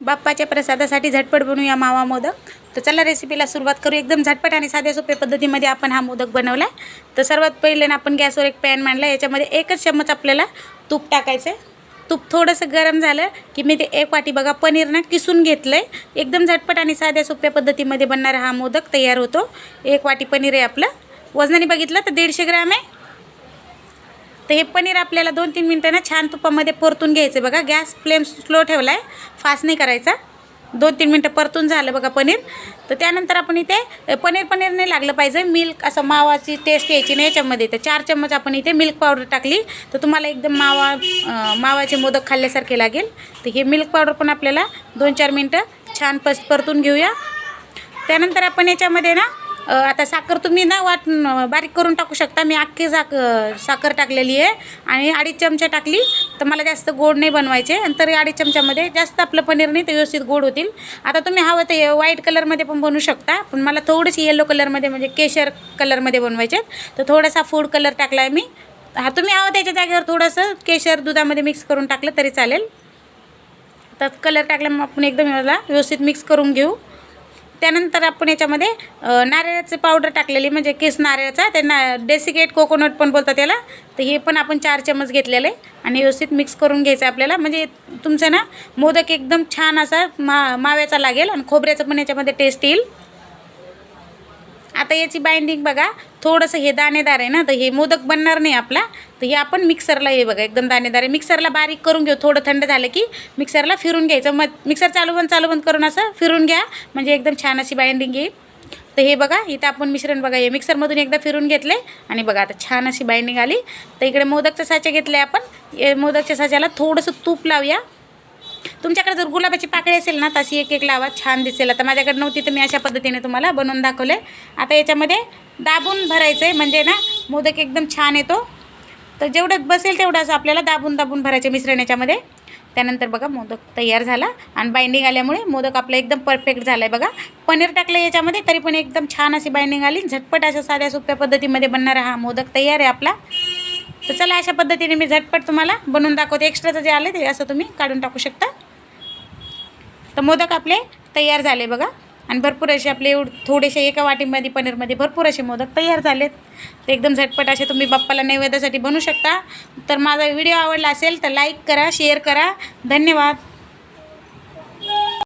बाप्पाच्या प्रसादासाठी झटपट बनवूया मावा मोदक. तर चला रेसिपीला सुरुवात करू. एकदम झटपट आणि साध्या सोप्या पद्धतीमध्ये आपण हा मोदक बनवला तर सर्वात पहिले ना आपण गॅसवर एक पॅन मांडला याच्यामध्ये एकच चम्मच आपल्याला तूप टाकायचं आहे तूप थोडंसं गरम झालं की मी ते एक वाटी बघा पनीर ना किसून घेतलं आहे एकदम झटपट आणि साध्या सोप्या पद्धतीमध्ये बनणारा हा मोदक तयार होतो. एक वाटी पनीर आहे आपलं. वजनाने बघितलं तर दीडशे ग्रॅम आहे. तर हे पनीर आपल्याला दोन तीन मिनटं ना छान तुपामध्ये परतून घ्यायचं. बघा गॅस फ्लेम स्लो ठेवला आहे फास्ट नाही करायचा. दोन तीन मिनटं परतून झालं बघा पनीर. तर त्यानंतर आपण इथे पनीर पनीर नाही लागलं पाहिजे. मिल्क असं मावाची टेस्ट यायची नाही याच्यामध्ये. तर चार चम्मच आपण इथे मिल्क पावडर टाकली. तर तुम्हाला एकदम मावा मावाचे मोदक खाल्ल्यासारखे लागेल. तर हे मिल्क पावडर पण आपल्याला दोन चार मिनटं छान पस परतून घेऊया. त्यानंतर आपण याच्यामध्ये ना आता साखर तुम्ही ना वाट बारीक करून टाकू शकता. मी अख्खी साख साखर टाकलेली आहे. आणि अडीच चमचा टाकली तर मला जास्त गोड नाही बनवायचे. आणि तरी अडीच चमच्यामध्ये जास्त आपलं पनीर नाही ते व्यवस्थित गोड होतील. आता तुम्ही हवं ते व्हाईट कलरमध्ये पण बनवू शकता. पण मला थोडीशी येलो कलरमध्ये म्हणजे केशर कलरमध्ये बनवायचे तर थोडासा फूड कलर टाकला आहे मी. हा तुम्ही हवं त्याच्या जागेवर थोडंसं केशर दुधामध्ये मिक्स करून टाकलं तरी चालेल. तर कलर टाकल्यामुळे आपण एकदम मला व्यवस्थित मिक्स करून घेऊ. त्यानंतर आपण याच्यामध्ये नारळाचं पावडर टाकलेली म्हणजे केस नारळाचा ते ना डेसिकेट कोकोनट पण बोलतात त्याला तर हे पण आपण चार चमच आहे आणि व्यवस्थित मिक्स करून घ्यायचं आपल्याला. म्हणजे तुमचं ना मोदक एकदम छान असा मा माव्याचा लागेल आणि खोबऱ्याचं पण याच्यामध्ये टेस्ट येईल. आता याची बाइंडिंग बघा. थोडंसं हे दाणेदार आहे ना तर हे मोदक बनणार नाही आपला. तर हे आपण मिक्सरला हे बघा एकदम दाणेदार आहे. मिक्सरला बारीक करून घेऊ. थोडं थंड झालं की मिक्सरला फिरून घ्यायचं. मग मिक्सर चालू बंद चालू बंद करून असं फिरून घ्या. म्हणजे एकदम छान अशी बाइंडिंग येईल. तर हे बघा इथं आपण मिश्रण बघा हे मिक्सरमधून एकदा फिरून घेतले. आणि बघा आता छान अशी बाइंडिंग आली. तर इकडे मोदकचं साचे घेतले आपण. मोदकच्या साच्याला थोडंसं तूप लावूया. तुमच्याकडे जर गुलाबाची पाकळी असेल ना तशी एक एक लावा छान दिसेल. आता माझ्याकडे नव्हती तर मी अशा पद्धतीने तुम्हाला बनवून दाखवले आता याच्यामध्ये दाबून भरायचं आहे म्हणजे ना मोदक एकदम छान येतो. तर जेवढं बसेल तेवढं असं आपल्याला दाबून दाबून भरायचे मिश्रण याच्यामध्ये. त्यानंतर बघा मोदक तयार झाला. आणि बाइंडिंग आल्यामुळे मोदक आपला एकदम परफेक्ट झाला आहे बघा. पनीर टाकलं याच्यामध्ये तरी पण एकदम छान अशी बाइंडिंग आली. झटपट अशा साध्या सोप्या पद्धतीमध्ये बनणारा हा मोदक तयार आहे आपला. तर चला अशा पद्धतीने मी झटपट तुम्हाला बनवून दाखवते. एक्स्ट्राचं जे आलं ते असं तुम्ही काढून टाकू शकता. तर मोदक आपले तयार झाले बघा. आणि भरपूर असे आपले एवढ थोडेसे एका वाटीमध्ये पनीरमध्ये भरपूर असे मोदक तयार झालेत. ते एकदम झटपट असे तुम्ही बाप्पाला नैवेद्यासाठी बनवू शकता. तर माझा व्हिडिओ आवडला असेल तर लाईक करा शेअर करा. धन्यवाद.